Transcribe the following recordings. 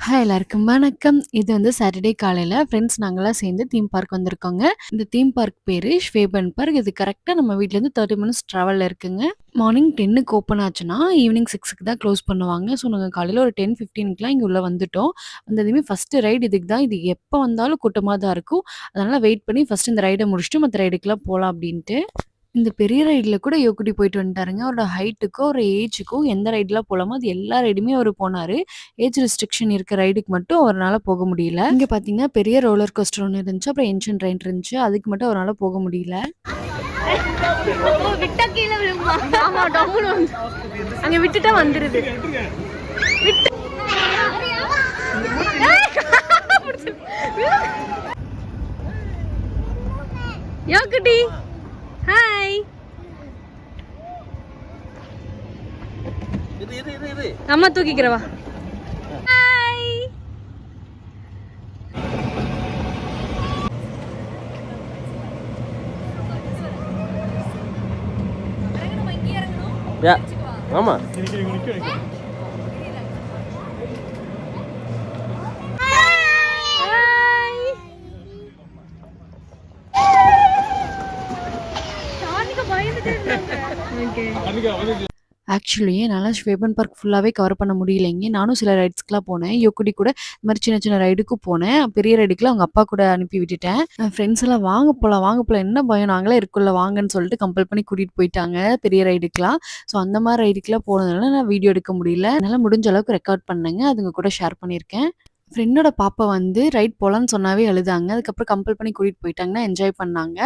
Hi எல்லாருக்கும் வணக்கம். இது வந்து சாட்டர்டே காலையில் ஃப்ரெண்ட்ஸ் நாங்களாம் சேர்ந்து தீம் பார்க் வந்திருக்கோங்க. இந்த தீம் பார்க் பேரு ஷ்வேபன் பார்க். இது கரெக்டாக நம்ம வீட்டிலேருந்து தேர்ட்டி மினிட்ஸ் ட்ராவலில் இருக்குங்க. மார்னிங் 10க்கு ஓப்பன் ஆச்சுன்னா, ஈவினிங் சிக்ஸுக்கு தான் க்ளோஸ் பண்ணுவாங்க. ஸோ நாங்கள் காலையில் ஒரு டென் ஃபிஃப்டீனுக்குலாம் இங்கே உள்ளே வந்துட்டோம். வந்ததுமே ஃபஸ்ட்டு ரைடு இதுக்கு தான். இது எப்போ வந்தாலும் கூட்டமாக தான் இருக்கும். அதனால் வெயிட் பண்ணி ஃபஸ்ட்டு இந்த ரைடை முடிச்சுட்டு மற்ற ரைடுக்கெலாம் போகலாம் அப்படின்ட்டு இந்த பெரிய ரைட்ல கூட யோகுட்டி போயிட்டு வந்துட்டாருங்க. அவரோட ஹைட்டுக்கும், அவரோட ஏஜுக்கும் எந்த ரைட்லாம் போலாமோ அது எல்லா ரைடுமே அவரு போனாரு. ஏஜ் ரெஸ்ட்ரிக்ஷன் இருக்க ரைடுக்கு மட்டும் அவரால் போக முடியல. இங்க பார்த்தீங்கன்னா, பெரிய ரோலர் கோஸ்டர் ஒண்ணு இருந்துச்சு. அப்புறம் என்ஷியன்ட் ரைட் இருந்துச்சு. அதுக்கு மட்டும் அவரால போக முடியல. அங்கே விட்டா கீழே விழுமா ஆமா வந்து அங்க விட்டுட்டா வந்துருது விட்டு யோகுட்டி ஹாய் இது இது இது இது அம்மா தூக்கிக்கிறவா ஹாய் யா ஆமா ஹாய் டானிக்கு பயந்துட்டே இருந்தாங்க ஓகே ஆக்சுவலி என்னால் ஸ்வேபன் பார்க் ஃபுல்லாகவே கவர் பண்ண முடியலைங்க. நானும் சில ரைட்ஸ்க்குலாம் போனேன். யோக்குடி கூட இந்த மாதிரி சின்ன சின்ன ரைடுக்கு போனேன். பெரிய ரைடுக்குலாம் அவங்க அப்பா கூட அனுப்பி விட்டுட்டேன். என் ஃப்ரெண்ட்ஸ் எல்லாம் வாங்க போகலாம் வாங்க போகலாம் என்ன பயம் நாங்களே இருக்குள்ள வாங்கன்னு சொல்லிட்டு கம்பல் பண்ணி கூட்டிகிட்டு போயிட்டாங்க பெரிய ரைடுக்குலாம். ஸோ அந்த மாதிரி ரைடுக்குலாம் போனதுனால நான் வீடியோ எடுக்க முடியல. என்னால் முடிஞ்ச அளவுக்கு ரெக்கார்ட் பண்ணேங்க. அதுங்க கூட ஷேர் பண்ணியிருக்கேன். ஃப்ரெண்டோட பாப்பா வந்து ரைட் போகலான்னு சொன்னாவே எழுதாங்க அதுக்கப்புறம் கம்பல் பண்ணி கூட்டிகிட்டு போயிட்டாங்கன்னா என்ஜாய் பண்ணாங்க.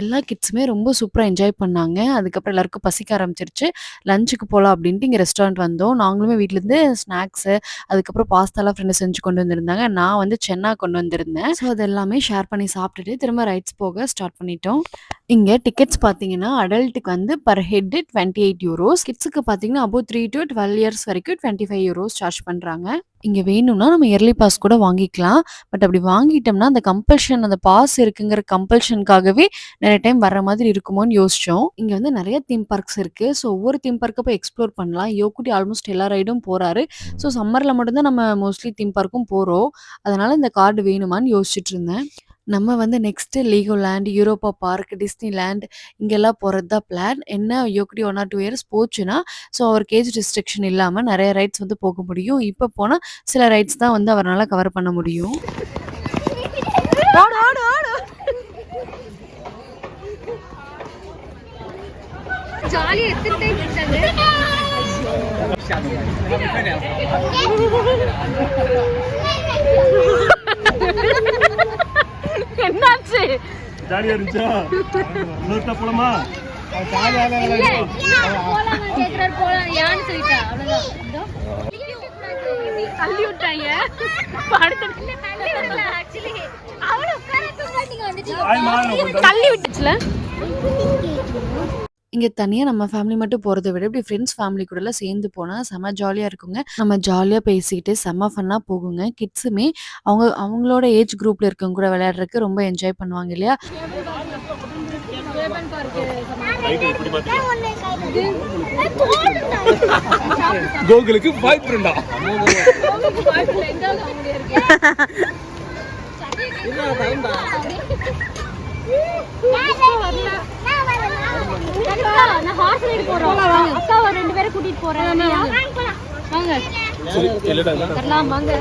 எல்லா கிட்ஸுமே ரொம்ப சூப்பராக என்ஜாய் பண்ணாங்க. அதுக்கப்புறம் எல்லாருக்கும் பசிக்க ஆரம்பிச்சிருச்சு. லஞ்சுக்கு போகலாம் அப்படின்ட்டு இங்கே ரெஸ்டாரண்ட் வந்தோம். நாங்களுமே வீட்டிலேருந்து ஸ்நாக்ஸு, அதுக்கப்புறம் பாஸ்தாலாம் ஃப்ரெண்டு செஞ்சு கொண்டு வந்திருந்தாங்க. நான் வந்து சென்னா கொண்டு வந்திருந்தேன். ஸோ அது எல்லாமே ஷேர் பண்ணி சாப்பிட்டுட்டு திரும்ப ரைட்ஸ் போக ஸ்டார்ட் பண்ணிட்டோம். இங்கே டிக்கெட்ஸ் பார்த்தீங்கன்னா, அடல்ட்டுக்கு வந்து பர் ஹெட் 28 யூரோஸ். கிட்ஸுக்கு பார்த்தீங்கன்னா, above three to twelve years வரைக்கும் 25 யூரோஸ் சார்ஜ் பண்ணுறாங்க இங்கே வேணும்னா நம்ம இயர்லி பாஸ் கூட வாங்கிக்கலாம். பட் அப்படி வாங்கிட்டோம்னா, அந்த கம்பல்ஷன் அந்த பாஸ் இருக்குங்கிற கம்பல்ஷனுக்காகவே நிறைய டைம் வர மாதிரி இருக்குமோன்னு யோசிச்சோம். இங்கே வந்து நிறைய தீம் பார்க்ஸ் இருக்குது ஸோ ஒவ்வொரு தீம் பார்க்க போய் எக்ஸ்ப்ளோர் பண்ணலாம். யோகுட்டி ஆல்மோஸ்ட் எல்லா ரைடும் போகிறாரு ஸோ சம்மரில் மட்டும்தான் நம்ம மோஸ்ட்லி தீம் பார்க்கும் போகிறோம் அதனால் இந்த கார்டு வேணுமான்னு யோசிச்சுட்டு இருந்தேன். நம்ம வந்து next Legoland, Europa park, Disneyland இங்கெல்லாம் போறது தான் பிளான். என்ன யோகுட்டி 1 ஆர் 2 இயர்ஸ் போச்சுன்னா, ஸோ அவருக்கு ஏஜ் ரெஸ்ட்ரிக்ஷன் இல்லாம நெறைய ரைட்ஸ் வந்து போக முடியும். இப்ப போனா சில ரைட்ஸ் தான் வந்து அவரால கவர் பண்ண முடியும். ஓடு ஓடு ஓடு ஜாலியா எத்தனை டைம் இருந்தாங்க என்னாச்சு? ஜாலியா இருந்துச்சா? இன்னொருத்தா போலாமா? இல்ல போலாம் விட்டாங்க. தள்ளி விட்டுச்சுல? இங்க தனியா நம்ம ஃபேமிலி மட்டும் போறத விட, இப்படி ஃப்ரெண்ட்ஸ் ஃபேமிலி கூடலாம் சேர்ந்து போனா செம்ம ஜாலியா இருக்குங்க. நம்ம ஜாலியா பேசிக்கிட்டு செம்ம ஃபன்னா போகுங்க. கிட்ஸுமே அவங்க அவங்களோட ஏஜ் குரூப்ல இருக்கவங்க கூட விளையாடுறதுக்கு ரொம்ப என்ஜாய் பண்ணுவாங்க இல்லையா? கோகுலுக்கு பாய் ஃப்ரெண்டா நான் ஹார்ஸ் ரைடு போறோம் எல்லா ரெண்டு ஸ்டாப் கூட்டிட்டு போறேன் வாங்க சரி இல்லடா வரலாம் வாங்க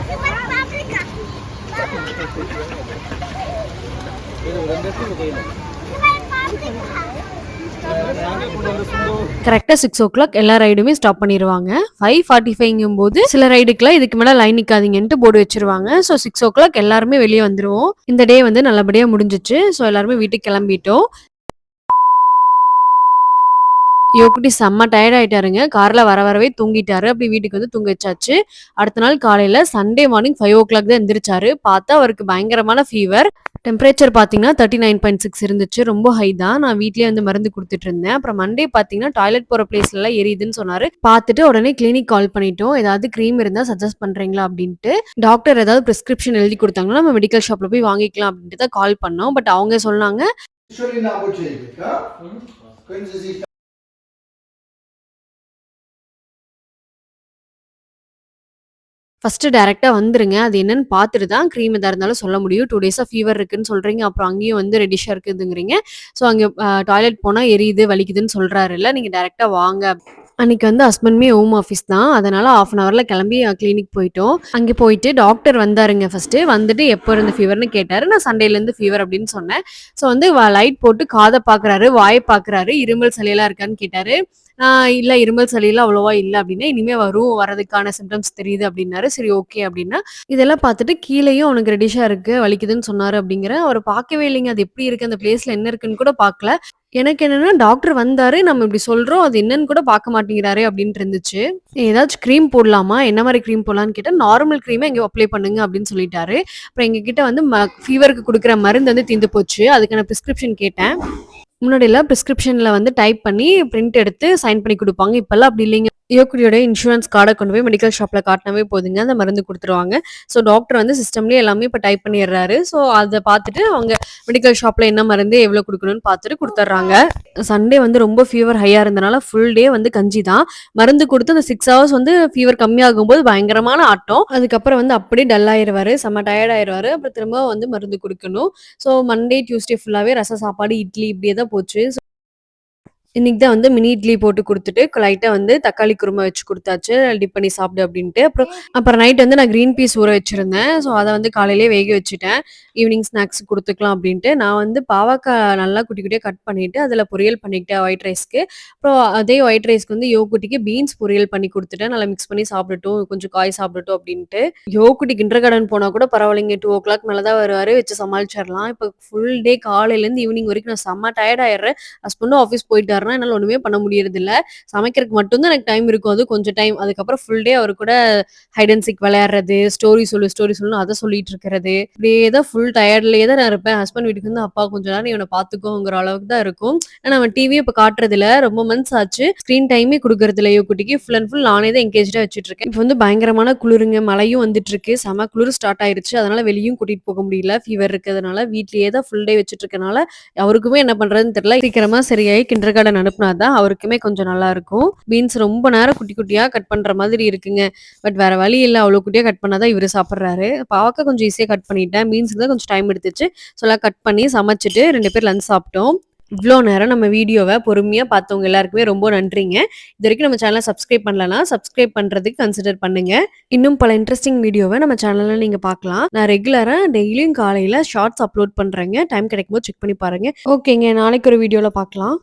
கரெக்ட்டா 6:00 எல்லா ரைடுமே ஸ்டாப் பண்ணிருவாங்க. 5:45ங்கும்போது சில ரைடுக்குலாம் இதுக்கு மேலே லைன் நிற்காதீங்கன்ட்டு போர்டு வச்சிருவாங்க ஸோ 6:00 எல்லாருமே வெளியே வந்துருவோம். இந்த டே வந்து நல்லபடியா முடிஞ்சுச்சு. ஸோ எல்லாருமே வீட்டுக்கு கிளம்பிட்டோம். யோகுட்டி செம்ம டயர்ட் ஆயிட்டாருங்க. கார்ல வர வரவே தூங்கிட்டாரு. அப்படி வீட்டுக்கு வந்து தூங்க வச்சாச்சு. அடுத்த நாள் காலையில சண்டே மார்னிங் 5:00 தான் எந்திரிச்சாரு. பார்த்தா அவருக்கு பயங்கரமான ஃபீவர். டெம்பரேச்சர் பார்த்தீங்கன்னா 39.6 இருந்துச்சு. ரொம்ப ஹை தான். நான் வீட்லயே வந்து மருந்து குடுத்துட்டு இருந்தேன். அப்புறம் மண்டே பார்த்தீங்கன்னா, டாய்லெட் போற பிளேஸ்லலாம் எரியுதுன்னு சொன்னாரு. பார்த்துட்டு உடனே கிளினிக் கால் பண்ணிட்டோம். ஏதாவது கிரீம் இருந்தா சஜெஸ்ட் பண்றீங்களா அப்டின்ட்டு. டாக்டர் ஏதாவது பிரிஸ்கிரிப்ஷன் எழுதி குடுத்தாங்கன்னா, நம்ம மெடிக்கல் ஷாப்ல போய் வாங்கிக்கலாம் அப்டின்ட்டு தான் கால் பண்ணோம். பட் அவங்க சொன்னாங்க ஃபர்ஸ்ட்டு டேரெக்டாக வந்துருங்க. அது என்னன்னு பார்த்துட்டு தான் க்ரீம் எதாக இருந்தாலும் சொல்ல முடியும். டூ டேஸாக ஃபீவர் இருக்குன்னு சொல்கிறீங்க அப்புறம் அங்கேயும் வந்து ரெடிஷாக இருக்குதுங்கிறீங்க. ஸோ அங்கே டாய்லெட் போனால் எரியுது, வலிக்குதுன்னு சொல்கிறார் இல்லை நீங்கள் டேரெக்டாக வாங்க. அன்னைக்கு வந்து ஹஸ்பண்டுமே ஹோம் ஆஃபீஸ் தான். அதனால 1/2 அன் ஹவர்ல கிளம்பி கிளினிக் போயிட்டோம். அங்கே போயிட்டு டாக்டர் வந்தாருங்க ஃபர்ஸ்ட்டு. வந்துட்டு எப்போ இருந்து ஃபீவர்னு கேட்டாரு. நான் சண்டேலேருந்து ஃபீவர் அப்படின்னு சொன்னேன். ஸோ வந்து வ லைட் போட்டு காதை பார்க்குறாரு, வாயை பார்க்குறாரு. இருமல், சளியெல்லாம் இருக்கான்னு கேட்டாரு. இல்லை இல்ல இருமல், சளியெல்லாம் அவ்வளோவா இல்லை அப்படின்னா இனிமே வரும். வரதுக்கான சிம்ப்டம்ஸ் தெரியுது அப்படின்னாரு. சரி ஓகே அப்படின்னா, இதெல்லாம் பார்த்துட்டு கீழேயும் அவனுக்கு ரெட்டிஷ்ஷா இருக்கு, வலிக்குதுன்னு சொன்னாரு அப்படிங்கிறேன். அவர் பார்க்கவே இல்லைங்க. அது எப்படி இருக்கு? அந்த பிளேஸ்ல என்ன இருக்குன்னு கூட பார்க்கல. எனக்கு என்னன்னா டாக்டர் வந்தாரு. நம்ம இப்படி சொல்றோம். அது என்னன்னு கூட பார்க்க மாட்டேங்கிறாரே அப்படின்ட்டு இருந்துச்சு. ஏதாச்சும் க்ரீம் போடலாமா? என்ன மாதிரி க்ரீம் போடலான்னு கேட்டால் நார்மல் க்ரீமே இங்க அப்ளை பண்ணுங்க அப்படின்னு சொல்லிட்டாரு. அப்புறம் எங்ககிட்ட வந்து ம ஃபீவருக்கு கொடுக்குற மருந்து வந்து தீந்து போச்சு. அதுக்கான பிரிஸ்கிரிப்ஷன் கேட்டேன். முன்னாடிலாம் பிரிஸ்கிரிப்ஷன்ல வந்து டைப் பண்ணி பிரிண்ட் எடுத்து சைன் பண்ணி கொடுப்பாங்க இப்போல்லாம் அப்படி இல்லைங்க. யோக்குடியோட இன்சூரன்ஸ் கார்டை கொண்டு போய் மெடிக்கல் ஷாப்பில் காட்டினாவே போதுங்க. அந்த மருந்து கொடுத்துருவாங்க ஸோ டாக்டர் வந்து சிஸ்டம்லேயே எல்லாமே இப்போ டைப் பண்ணிடுறாரு. ஸோ அதை பார்த்துட்டு அவங்க மெடிக்கல் ஷாப்பில் என்ன மருந்து, எவ்வளோ கொடுக்கணும்னு பார்த்துட்டு கொடுத்துட்றாங்க சண்டே வந்து ரொம்ப ஃபீவர் ஹையாக இருந்தனால ஃபுல் டே வந்து கஞ்சி தான். மருந்து கொடுத்து அந்த சிக்ஸ் ஹவர்ஸ் வந்து ஃபீவர் கம்மியாகும் போது பயங்கரமான ஆட்டம். அதுக்கப்புறம் வந்து அப்படியே டல் ஆயிருவாரு. செம்ம டயர்ட் ஆயிருவாரு. அப்புறம் திரும்ப வந்து மருந்து கொடுக்கணும் ஸோ மண்டே, டியூஸ்டே ஃபுல்லாகவே ரசம் சாப்பாடு, இட்லி இப்படியே தான் போச்சு. இன்னைக்கு தான் வந்து மினி இட்லி போட்டு கொடுத்துட்டு லைட்டா வந்து தக்காளி குருமா வச்சு கொடுத்தாச்சு டிப் பண்ணி சாப்பிடு அப்படின்ட்டு. அப்புறம் அப்புறம் நைட் வந்து நான் கிரீன் பீஸ் ஊற வச்சிருந்தேன். ஸோ அதை வந்து காலையிலேயே வேக வச்சுட்டேன். ஈவினிங் ஸ்நாக்ஸ் கொடுத்துக்கலாம் அப்படின்ட்டு. நான் வந்து பாவக்காய் நல்லா குட்டி குட்டியாக கட் பண்ணிட்டு, அதில் பொரியல் பண்ணிக்கிட்டேன் ஒயிட் ரைஸ்க்கு. அப்புறம் அதே ஒயிட் ரைஸ்க்கு வந்து யோகுட்டிக்கு பீன்ஸ் பொரியல் பண்ணி கொடுத்துட்டேன் நல்லா மிக்ஸ் பண்ணி சாப்பிடட்டும், கொஞ்சம் காய் சாப்பிடட்டும் அப்படின்ட்டு. யோக்குட்டி கிண்டர் கார்டன் போனால் கூட பரவாயில்லைங்க. டூ ஓ கிளாக் மேலே தான் வருவார் வச்சு சமாளிச்சிடலாம் இப்போ ஃபுல் டே காலையிலேருந்து ஈவினிங் வரைக்கும் நான் செம்ம டயர்ட் ஆயிடுறேன். ஹஸ்பண்டும் ஆஃபீஸ் போயிட்டாருன்னா, என்னால ஒன்றுமே பண்ண முடியறதில்ல. சமைக்கிறதுக்கு மட்டும்தான் எனக்கு டைம் இருக்கும். அது கொஞ்சம் டைம். அதுக்கப்புறம் ஃபுல் டே அவர் கூட ஹைட் அண்ட் சிக் விளையாடுறது, ஸ்டோரி சொல்லு, ஸ்டோரி சொல்லுன்னு அதை சொல்லிட்டு இருக்கிறது. இப்படியே தான் ஃபுல் டயர்ட்லேயே தான் நான் இருப்பேன். ஹஸ்பண்ட் வீட்டுக்கு வந்து, "அப்பா கொஞ்ச நேரம் இவனை பார்த்துக்கோங்கிற" அளவுக்கு தான் இருக்கும். ஆனால் அவன் டிவியை இப்போ காட்டுறதில்ல. ரொம்ப மந்த்ஸ் ஆச்சு. ஸ்க்ரீன் டைமே குடுக்குறதில்ல யோக்குட்டிக்கு. ஃபுல் அண்ட் ஃபுல் நானே தான் எங்கேஜாக வச்சுட்டு இருக்கேன் இப்போ வந்து பயங்கரமான குளிருங்க. மழையும் வந்துட்டு இருக்கு செம குளிர் ஸ்டார்ட் ஆயிருச்சு. அதனால வெளியும் கூட்டிட்டு போக முடியல. ஃபீவர் இருக்கிறதுனால. வீட்லயே தான் ஃபுல் டே வச்சுட்டு இருக்கனால, அவருக்குமே என்ன பண்றதுன்னு தெரியல. சீக்கிரமா சரியாயி கிண்டர் கார்டன் அனுப்புனா தான் அவருக்குமே கொஞ்சம் நல்லாருக்கும். பீன்ஸ் ரொம்ப நேரம் குட்டி குட்டியாக கட் பண்ணுற மாதிரி இருக்குங்க. பட் வேற வழி இல்லை அவ்வளோ குட்டியாக கட் பண்ணால் தான் இவரு சாப்பிட்றாரு பாவக்காய் கொஞ்சம் ஈஸியாக கட் பண்ணிட்டேன். பீன்ஸ்க்கு தான் கொஞ்சம் டைம் எடுத்துச்சு. ஸோ கட் பண்ணி சமைச்சிட்டு ரெண்டு பேர் லஞ்ச் சாப்பிட்டோம். இவ்வளோ நேரம் நம்ம வீடியோவை பொறுமையாக பார்த்தவங்க எல்லாருக்குமே ரொம்ப நன்றிங்க. இது வரைக்கும் நம்ம சேனலை சப்ஸ்கிரைப் பண்ணலன்னா சப்ஸ்கிரைப் பண்ணுறதுக்கு கன்சிடர் பண்ணுங்க. இன்னும் பல இன்ட்ரெஸ்டிங் வீடியோவை நம்ம சேனலில் நீங்கள் பார்க்கலாம். நான் ரெகுலராக டெய்லியும் காலையில் ஷார்ட்ஸ் அப்லோட் பண்ணுறேங்க டைம் கிடைக்கும்போது செக் பண்ணி பாருங்க. ஓகேங்க. நாளைக்கு ஒரு வீடியோவில் பார்க்கலாம்.